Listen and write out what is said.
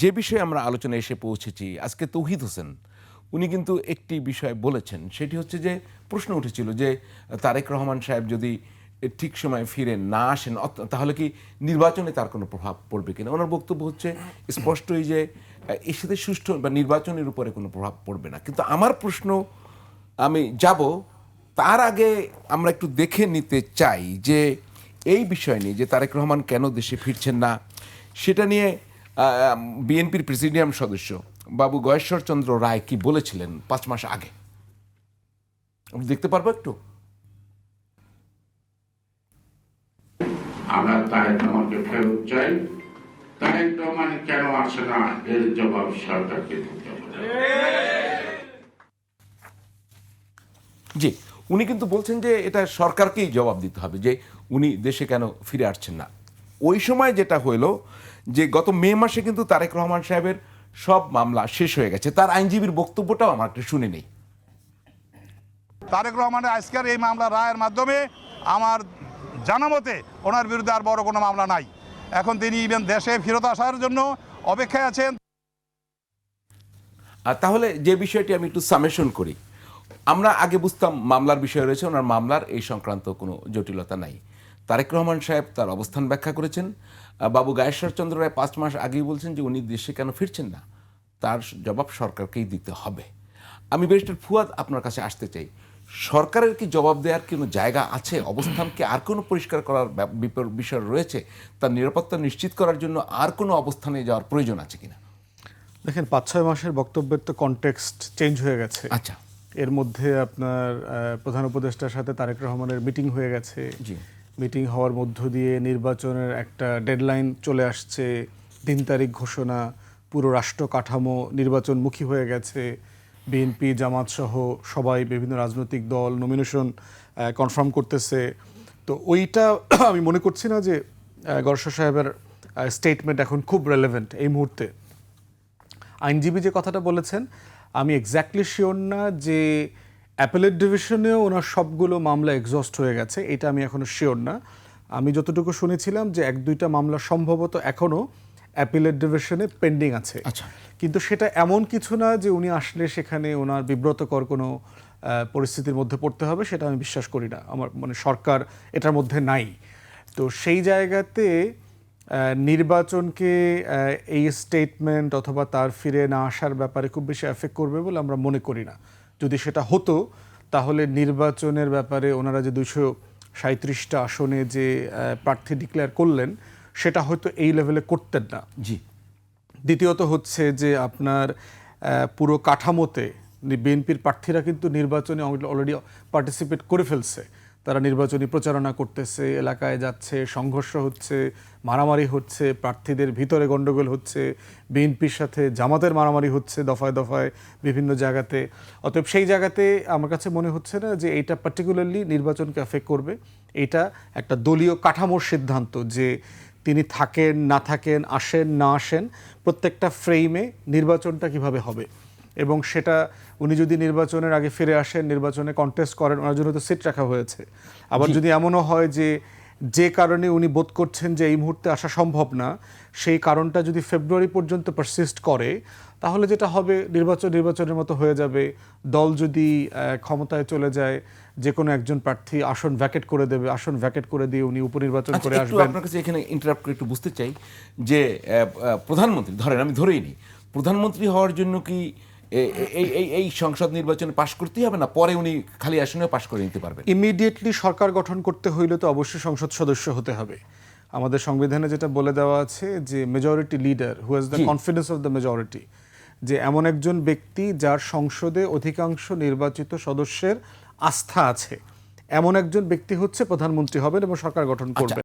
যে বিষয়ে আমরা আলোচনায় এসে পৌঁছেছি, আজকে তৌহিদ হোসেন, উনি কিন্তু একটি বিষয় বলেছেন। সেটি হচ্ছে যে, প্রশ্ন উঠেছিল যে, তারেক রহমান সাহেব যদি ঠিক সময় ফিরে না আসেন তাহলে কি নির্বাচনে তার কোনো প্রভাব পড়বে কিনা? ওনার বক্তব্য হচ্ছে স্পষ্টই যে, এর সাথে সুষ্ঠু বা নির্বাচনের উপরে কোনো প্রভাব পড়বে না। কিন্তু আমার প্রশ্ন, আমি যাব, তার আগে আমরা একটু দেখে নিতে চাই যে, এই বিষয় নিয়ে যে তারেক রহমান কেন দেশে ফিরছেন না, সেটা নিয়ে বিএনপির প্রেসিডিয়াম সদস্য বাবু গয়েশ্বরচন্দ্র রায় কি বলেছিলেন পাঁচ মাস আগে? দেখতে পারব একটু? আমরা তারেক রহমানকে ফেরত চাই। তারেক রহমান কেন আসে না? এর জবাব সরকারকে দিতে হবে। জি উনি কিন্তু বলছেন যে এটা সরকারকেই জবাব দিতে হবে যে উনি দেশে কেন ফিরে আসছেন না। ওই সময় যেটা হইল যে গত মে মাসে কিন্তু তারেক রহমান সাহেবের সব মামলা শেষ হয়ে গেছে। তার আইনজীবীর বক্তব্যটাও আমার একটু শুনে নেই। তারেক রহমানের আজকের এই মামলা রায়ের মাধ্যমে আমার জানা মতে ওনার বিরুদ্ধে আর বড় কোনো মামলা নাই। এখন তিনি ইভেন দেশে ফেরত আসার জন্য অপেক্ষায় আছেন। আর তাহলে যে বিষয়টি আমি একটু সামেশন করি। আমরা আগে বুঝতাম মামলার বিষয় রয়েছে ওনার মামলার এই সংক্রান্ত কোনো জটিলতা নাই। তারেক রহমান সাহেব তার অবস্থান ব্যাখ্যা করেছেন। বাবু গায়েশ্বর চন্দ্র রায় পাঁচ মাস আগেই বলছেন যে উনি দেশে কেন ফিরছেন না তার জবাব সরকারকেই দিতে হবে। আমি ব্যারিস্টার ফুয়াদ আপনার কাছে আসতে চাই। সরকারের কি জবাব দেওয়ার কোনো জায়গা আছে? অবস্থানকে আর কোনো পরিষ্কার করার বিষয় রয়েছে? তার নিরাপত্তা নিশ্চিত করার জন্য আর কোনো অবস্থানে যাওয়ার প্রয়োজন আছে কিনা? দেখেন পাঁচ ছয় মাসের বক্তব্যের তো কনটেক্সট চেঞ্জ হয়ে গেছে। আচ্ছা। এর মধ্যে আপনার প্রধান উপদেষ্টার সাথে তারেক রহমানের মিটিং হয়ে গেছে। জি। মিটিং হওয়ার মধ্য দিয়ে নির্বাচনের একটা ডেডলাইন চলে আসছে। দিন তারিখ ঘোষণা, পুরো রাষ্ট্র কাঠামো নির্বাচনমুখী হয়ে গেছে। বিএনপি জামাত সহ সবাই বিভিন্ন রাজনৈতিক দল নমিনেশন কনফার্ম করতেছে। তো ওইটা আমি মনে করছি না যে গর্ষ সাহেবের স্টেটমেন্ট এখন খুব রেলেভেন্ট এই মুহূর্তে। আইনজীবী যে কথাটা বলেছেন, আমি এক্স্যাক্টলি শিওর না যে অ্যাপেলেট ডিভিশনেও ওনার সবগুলো মামলা এক্সস্ট হয়ে গেছে এটা আমি এখনও শিওর না। আমি যতটুকু শুনেছিলাম যে এক দুইটা মামলা সম্ভবত এখনও অ্যাপিলেট ডিভিশনে পেন্ডিং আছে। আচ্ছা। কিন্তু সেটা এমন কিছু না যে উনি আসলে সেখানে ওনার বিব্রতকর কোনো পরিস্থিতির মধ্যে পড়তে হবে সেটা আমি বিশ্বাস করি না। আমার মানে সরকার এটার মধ্যে নাই। তো সেই জায়গাতে নির্বাচনকে এই স্টেটমেন্ট অথবা তার ফিরে না আসার ব্যাপারে খুব বেশি এফেক্ট করবে বলে আমরা মনে করি না। যদি সেটা হতো তাহলে নির্বাচনের ব্যাপারে ওনারা যে দুশো সাঁত্রিশটা আসনে যে প্রার্থী ডিক্লেয়ার করলেন সেটা হয়তো এই লেভেলে করতেন না। জি। দ্বিতীয়ত হচ্ছে যে আপনার পুরো কাঠামোতে বিএনপির প্রার্থীরা কিন্তু নির্বাচনে অলরেডি পার্টিসিপেট করে ফেলছে। তারা নির্বাচনী প্রচারণা করতেছে, এলাকায় যাচ্ছে, সংঘর্ষ হচ্ছে, মারামারি হচ্ছে, প্রার্থীদের ভিতরে গণ্ডগোল হচ্ছে, বিএনপির সাথে জামাতের মারামারি হচ্ছে দফায় দফায় বিভিন্ন জায়গাতে। অতএব সেই জায়গাতে আমার কাছে মনে হচ্ছে না যে এইটা পার্টিকুলারলি নির্বাচনকে এফেক্ট করবে। এটা একটা দলীয় কাঠামোর সিদ্ধান্ত যে তিনি থাকেন, না থাকেন, আসেন, না আসেন, প্রত্যেকটা ফ্রেমে নির্বাচনটা কীভাবে হবে। এবং সেটা উনি যদি নির্বাচনের আগে ফিরে আসেন নির্বাচনে কন্টেস্ট করেন ওনার জন্য তো সিট রাখা হয়েছে। আবার যদি এমনও হয় যে যে কারণে উনি বোধ করছেন যে এই মুহূর্তে আসা সম্ভব না সেই কারণটা যদি ফেব্রুয়ারি পর্যন্ত পারসিস্ট করে তাহলে যেটা হবে নির্বাচন নির্বাচনের মতো হয়ে যাবে। দল যদি ক্ষমতায় চলে যায় যে কোনো একজন প্রার্থী আসন ভ্যাকেট করে দেবে আসন ভ্যাকেট করে দিয়ে উনি উপনির্বাচন আচ্ছা, করে আসবেন। আপনার কাছে এখানে ইন্টারাপ্ট করে একটু বুঝতে চাই যে প্রধানমন্ত্রী ধরেন আমি ধরেই নিই প্রধানমন্ত্রী হওয়ার জন্য কি এই এই এই সংসদ নির্বাচনে পাশ করতেই হবে না? পরে উনি খালি আসনেও পাশ করে নিতে পারবেন। ইমিডিয়েটলি সরকার গঠন করতে হইলে তো অবশ্যই সংসদ সদস্য হতে হবে। আমাদের সংবিধানে যেটা বলে দেওয়া আছে যে majority leader who has the confidence of the majority যে এমন একজন ব্যক্তি যার সংসদে অধিকাংশ নির্বাচিত সদস্যের আস্থা আছে। এমন একজন ব্যক্তি হচ্ছে প্রধানমন্ত্রী হবেন এবং সরকার গঠন করবেন।